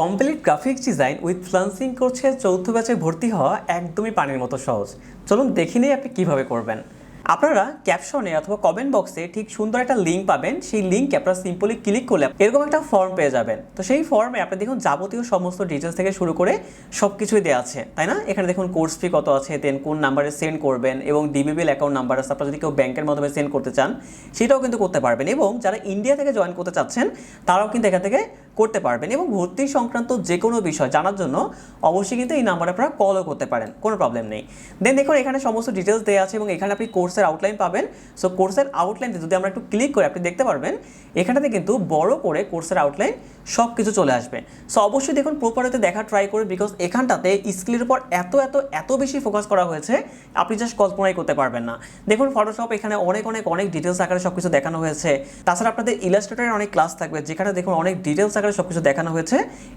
Complete graphics design with freelancing করছে চৌথ ব্যাচে ভর্তি হওয়া একদমই পানির মতো সহজ। চলুন দেখে নিই আপনি কীভাবে করবেন। আপনারা ক্যাপশনে অথবা কমেন্ট বক্সে ঠিক সুন্দর একটা লিঙ্ক পাবেন। সেই লিঙ্ক আপনারা সিম্পলি ক্লিক করলে এরকম একটা ফর্ম পেয়ে যাবেন। তো সেই ফর্মে আপনি দেখুন যাবতীয় সমস্ত ডিটেলস থেকে শুরু করে সব কিছুই দেওয়া আছে, তাই না? এখানে দেখুন কোর্স ফি কত আছে দেন কোন নাম্বারে সেন্ড করবেন এবং ডিবিবিএল অ্যাকাউন্ট নাম্বার আছে। আপনারা যদি কেউ ব্যাংকের মাধ্যমে সেন্ড করতে চান, সেটাও কিন্তু করতে পারবেন। এবং যারা ইন্ডিয়া থেকে জয়েন করতে চাচ্ছেন, তারাও কিন্তু এখান থেকে করতে পারবেন এবং ভর্তি সংক্রান্ত যে কোনো বিষয় জানার জন্য অবশ্যই কিন্তু এই নাম্বারে আপনারা কলও করতে পারেন, কোনো প্রবলেম নেই। দেন দেখুন, এখানে সমস্ত ডিটেলস দেওয়া আছে এবং এখানে আপনি কোর্সের আউটলাইন পাবেন। সো কোর্সের আউটলাইনতে যদি আমরা একটু ক্লিক করে আপনি দেখতে পারবেন, এখানেতে কিন্তু বড় করে কোর্সের আউটলাইন সব কিছু চলে আসবে। সো অবশ্যই দেখুন প্রপারতে দেখা ট্রাই করে বিকজ এখানটাতে স্কিলের উপর এত এত এত বেশি ফোকাস করা হয়েছে, আপনি জাস্ট কল্পনাই করতে পারবেন না। দেখুন ফটোশপ এখানে অনেক অনেক অনেক ডিটেলস আকারে সব কিছু দেখানো হয়েছে। তাছাড়া আপনাদের ইলাস্ট্রেটরের অনেক ক্লাস থাকবে, যেখানে দেখুন অনেক ডিটেলস আকারে সব কিছু দেখানো হয়েছে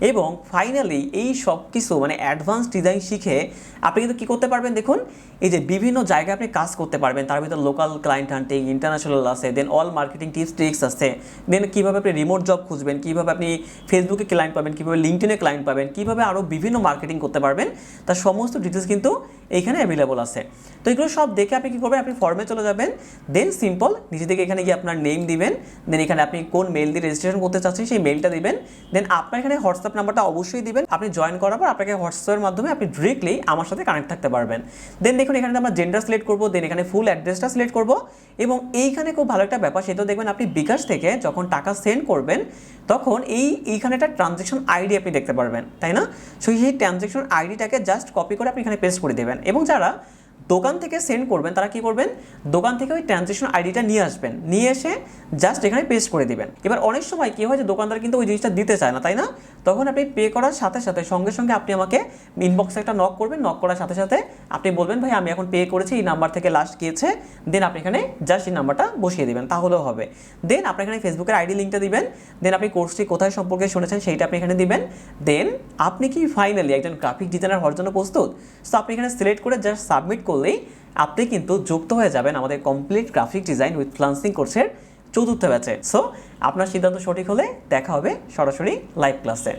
এবং ফাইনালি এই সব কিছু মানে অ্যাডভান্স ডিজাইন শিখে আপনি কিন্তু কী করতে পারবেন দেখুন, এই যে বিভিন্ন জায়গায় আপনি কাজ করতে পারবেন, তার ভিতরে লোকাল ক্লায়েন্ট হান্টিং ইন্টারন্যাশনাল আছে then all marketing tips tricks আছে দেন কীভাবে আপনি রিমোট জব খুঁজবেন, কীভাবে আপনি ফেসবুকে ক্লায়েন্ট পাবেন, কীভাবে লিঙ্কডিনে ক্লায়েন্ট পাবেন, কীভাবে আরও বিভিন্ন মার্কেটিং করতে পারবেন, তার সমস্ত ডিটেলস কিন্তু এইখানে অ্যাভেলেবল আছে। তো এগুলো সব দেখে আপনি কী করবেন, আপনি ফর্মে চলে যাবেন দেন সিম্পল নিজে থেকে এখানে গিয়ে আপনার নেম দিবেন দেন এখানে আপনি কোন মেল দিয়ে রেজিস্ট্রেশন করতে চাচ্ছেন, সেই মেলটা দিবেন দেন আপনার এখানে হোয়াটসঅ্যাপ নাম্বারটা অবশ্যই দিবেন। আপনি জয়েন করার পর আপনাকে হোয়াটসঅ্যাপের মাধ্যমে আপনি ডিরেক্টলি আমার সাথে কানেক্ট থাকতে পারবেন। দেন দেখুন, এখানে আমরা জেন্ডার সিলেক্ট করব দেন এখানে ফুল অ্যাড্রেসটা সিলেক্ট করব। এবং এইখানে খুব ভালো একটা ব্যাপার সেটাও দেখবেন আপনি বিকাশ থেকে যখন টাকা সেন্ড করবেন, তখন এই, এইখানে একটা ট্রানজেকশন আইডি আপনি দেখতে পারবেন, তাই না? সো সেই ট্রানজেকশন আইডিটাকে জাস্ট কপি করে আপনি এখানে পেস্ট করে দেবেন। এবং যারা দোকান থেকে সেন্ড করবেন, তারা কি করবেন? দোকান থেকে ওই ট্রানজেকশন আইডিটা নিয়ে আসবেন। নিয়ে এসে জাস্ট এখানে পেস্ট করে দিবেন। এবার অনেক সময় কি হয় যে দোকানদার কিন্তু ওই জিনিসটা দিতে চায় না, তাই না? তখন আপনি পে করার সাথে সাথে, সঙ্গে সঙ্গে আপনি আমাকে ইনবক্সে একটা নক করবেন। নক করার সাথে সাথে আপনি বলবেন, ভাই, আমি এখন পে করেছি, এই নাম্বার থেকে লাস্ট গিয়েছে। দেন আপনি এখানে জাস্ট এই নাম্বারটা বসিয়ে দেবেন, তাহলেও হবে। দেন আপনি এখানে ফেসবুকের আইডি লিঙ্কটা দিবেন। দেন আপনি কোর্সটি কোথায় সম্পর্কে শুনেছেন, সেইটা আপনি এখানে দিবেন। দেন আপনি কি ফাইনালি একজন গ্রাফিক ডিজাইনার হওয়ার জন্য প্রস্তুত? সো আপনি এখানে সিলেক্ট করে জাস্ট সাবমিট করলেই আপনি কিন্তু যুক্ত হয়ে যাবেন আমাদের complete graphic design with freelancing কোর্সের চতুর্থ ব্যাচে সো আপনার সিদ্ধান্ত সঠিক হলে দেখা হবে সরাসরি লাইভ ক্লাসে